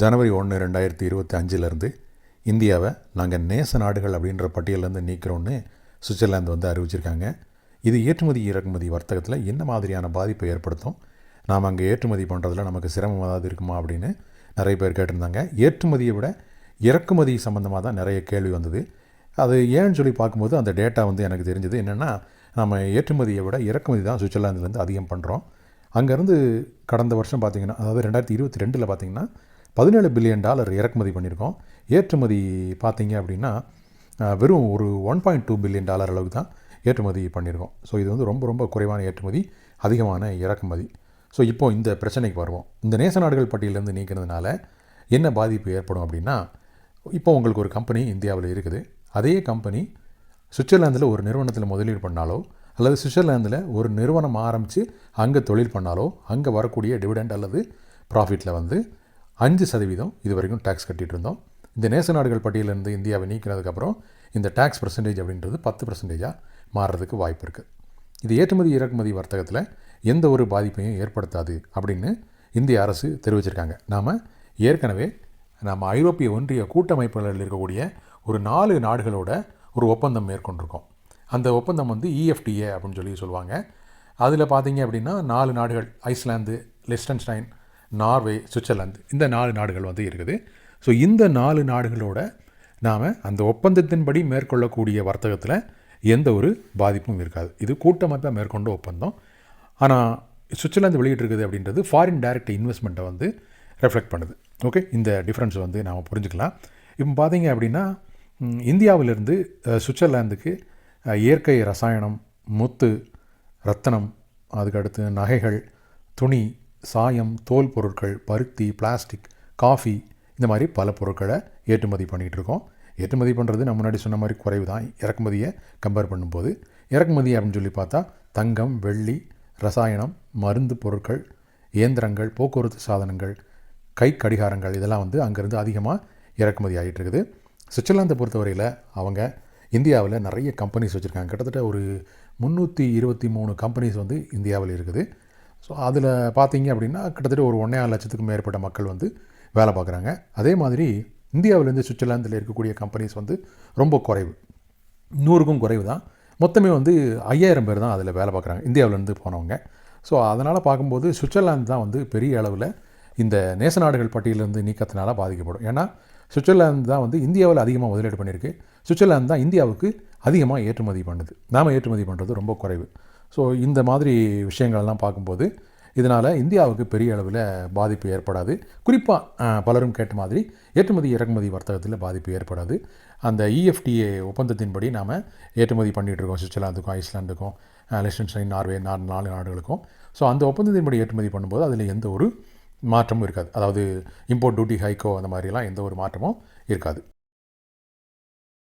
ஜனவரி ஒன்று ரெண்டாயிரத்தி இருபத்தி அஞ்சிலேருந்து இந்தியாவை நாங்கள் நேச நாடுகள் அப்படின்ற பட்டியலேருந்து நீக்கிறோன்னு சுவிட்சர்லாந்து வந்து அறிவிச்சிருக்காங்க. இது ஏற்றுமதி இறக்குமதி வர்த்தகத்தில் என்ன மாதிரியான பாதிப்பை ஏற்படுத்தும்? நாம் அங்கே ஏற்றுமதி பண்ணுறதுல நமக்கு சிரமம் ஏதாவது இருக்குமா அப்படின்னு நிறைய பேர் கேட்டிருந்தாங்க. ஏற்றுமதியை விட இறக்குமதி சம்மந்தமாக தான் நிறைய கேள்வி வந்தது. அது ஏன்னு சொல்லி பார்க்கும்போது அந்த டேட்டா வந்து எனக்கு தெரிஞ்சது. என்னென்னா நம்ம ஏற்றுமதியை விட இறக்குமதி தான் சுவிட்சர்லாந்துலேருந்து அதிகம் பண்ணுறோம் அங்கேருந்து கடந்த வருஷம் பார்த்திங்கன்னா அதாவது ரெண்டாயிரத்தி இருபத்தி ரெண்டில் பார்த்திங்கன்னா பதினேழு பில்லியன் டாலர் இறக்குமதி பண்ணியிருக்கோம். ஏற்றுமதி பார்த்தீங்க அப்படின்னா வெறும் ஒரு one point two billion dollar அளவுக்கு தான் ஏற்றுமதி பண்ணியிருக்கோம். ஸோ இது வந்து ரொம்ப ரொம்ப குறைவான ஏற்றுமதி அதிகமான இறக்குமதி. ஸோ இப்போ இந்த பிரச்சனைக்கு வருவோம். இந்த நேச நாடுகள் பட்டியலேருந்து நீக்கிறதுனால என்ன பாதிப்பு ஏற்படும் அப்படின்னா இப்போ உங்களுக்கு ஒரு கம்பெனி இந்தியாவில் இருக்குது. அதே கம்பெனி சுவிட்சர்லாந்தில் ஒரு நிறுவனத்தில் முதலீடு பண்ணாலோ அல்லது சுவிட்சர்லாந்தில் ஒரு நிறுவனம் ஆரம்பித்து அங்கே தொழில் பண்ணாலோ அங்கே வரக்கூடிய டிவிடெண்ட் அல்லது ப்ராஃபிட்டில் வந்து அஞ்சு சதவீதம் இது வரைக்கும் டேக்ஸ் கட்டிகிட்டு இருந்தோம் இந்த நேச நாடுகள் பட்டியலிருந்து இந்தியாவை நீக்கினதுக்கப்புறம் இந்த டேக்ஸ் பர்சன்டேஜ் அப்படின்றது பத்து பர்சன்டேஜாக மாறுறதுக்கு வாய்ப்பு இருக்குது இது ஏற்றுமதி இறக்குமதி வர்த்தகத்தில் எந்த ஒரு பாதிப்பையும் ஏற்படுத்தாது அப்படின்னு இந்திய அரசு தெரிவிச்சிருக்காங்க. நாம் ஏற்கனவே நம்ம ஐரோப்பிய ஒன்றிய கூட்டமைப்புகளில் இருக்கக்கூடிய ஒரு நாலு நாடுகளோட ஒரு ஒப்பந்தம் மேற்கொண்டிருக்கோம். அந்த ஒப்பந்தம் வந்து இஎஃப்டிஏ அப்படின்னு சொல்லி சொல்லுவாங்க. அதில் பார்த்தீங்க அப்படின்னா நாலு நாடுகள் ஐஸ்லாந்து லிஸ்டன்ஸ்டைன் நார்வே சுவிட்சர்லாந்து இந்த நாலு நாடுகள் வந்து இருக்குது. ஸோ இந்த நாலு நாடுகளோட நாம் அந்த ஒப்பந்தத்தின்படி மேற்கொள்ளக்கூடிய வர்த்தகத்தில் எந்த ஒரு பாதிப்பும் இருக்காது. இது கூட்டமைப்பாக மேற்கொண்ட ஒப்பந்தம். ஆனால் சுவிட்சர்லாந்து வெளியிட்டிருக்குது அப்படின்றது ஃபாரின் டைரக்ட் இன்வெஸ்ட்மெண்ட்டை வந்து ரெஃப்ளெக்ட் பண்ணுது. ஓகே இந்த டிஃப்ரென்ஸ் வந்து நாம் புரிஞ்சுக்கலாம். இப்போ பார்த்தீங்க அப்படின்னா இந்தியாவிலிருந்து சுவிட்சர்லாந்துக்கு இயற்கை ரசாயனம் முத்து ரத்தனம் அதுக்கடுத்து நகைகள் துணி சாயம் தோல் பொருட்கள் பருத்தி பிளாஸ்டிக் காஃபி இந்த மாதிரி பல பொருட்களை ஏற்றுமதி பண்ணிகிட்டு இருக்கோம் ஏற்றுமதி பண்ணுறது நம்ம முன்னாடி சொன்ன மாதிரி குறைவு தான் இறக்குமதியை கம்பேர் பண்ணும்போது. இறக்குமதி அப்படின்னு சொல்லி பார்த்தா தங்கம் வெள்ளி ரசாயனம் மருந்து பொருட்கள் இயந்திரங்கள் போக்குவரத்து சாதனங்கள் கை கடிகாரங்கள் இதெல்லாம் வந்து அங்கேருந்து அதிகமாக இறக்குமதி ஆகிட்டு இருக்குது சுவிட்சர்லாந்தை பொறுத்தவரையில் அவங்க இந்தியாவில் நிறைய கம்பெனிஸ் வச்சுருக்காங்க. கிட்டத்தட்ட ஒரு முந்நூற்றி இருபத்தி மூணு கம்பெனிஸ் வந்து இந்தியாவில் இருக்குது. ஸோ அதில் பார்த்தீங்க அப்படின்னா கிட்டத்தட்ட ஒரு ஒன்றே ஆறு லட்சத்துக்கும் மேற்பட்ட மக்கள் வந்து வேலை பார்க்குறாங்க. அதே மாதிரி இந்தியாவிலேருந்து சுவிட்சர்லாந்தில் இருக்கக்கூடிய கம்பெனிஸ் வந்து ரொம்ப குறைவு. நூறுக்கும் குறைவு தான். மொத்தமே வந்து ஐயாயிரம் பேர் தான் அதில் வேலை பார்க்குறாங்க இந்தியாவிலேருந்து போனவங்க. ஸோ அதனால் பார்க்கும்போது சுவிட்சர்லாந்து தான் வந்து பெரிய அளவில் இந்த நேச நாடுகள் பட்டியலிருந்து நீக்கத்தினால பாதிக்கப்படும். ஏன்னா சுவிட்சர்லாந்து தான் வந்து இந்தியாவில் அதிகமாக முதலீடு பண்ணியிருக்கு. சுவிட்சர்லாந்து தான் இந்தியாவுக்கு அதிகமாக ஏற்றுமதி பண்ணுது. நாம் ஏற்றுமதி பண்ணுறது ரொம்ப குறைவு. ஸோ இந்த மாதிரி விஷயங்கள்லாம் பார்க்கும்போது இதனால் இந்தியாவுக்கு பெரிய அளவில் பாதிப்பு ஏற்படாது. குறிப்பாக பலரும் கேட்ட மாதிரி ஏற்றுமதி இறக்குமதி வர்த்தகத்தில் பாதிப்பு ஏற்படாது. அந்த இஎஃப்டிஏ ஒப்பந்தத்தின்படி நாம் ஏற்றுமதி பண்ணிகிட்ருக்கோம் சுவிட்சர்லாந்துக்கும் ஐஸ்லாண்டுக்கும் லிஸ்டன்ஸ்டைன் நார்வே நாலு நாலு நாடுகளுக்கும். ஸோ அந்த ஒப்பந்தத்தின்படி ஏற்றுமதி பண்ணும்போது அதில் எந்த ஒரு மாற்றமும் இருக்காது. அதாவது இம்போர்ட் டியூட்டி ஹைக்கோ அந்த மாதிரிலாம் எந்த ஒரு மாற்றமும் இருக்காது.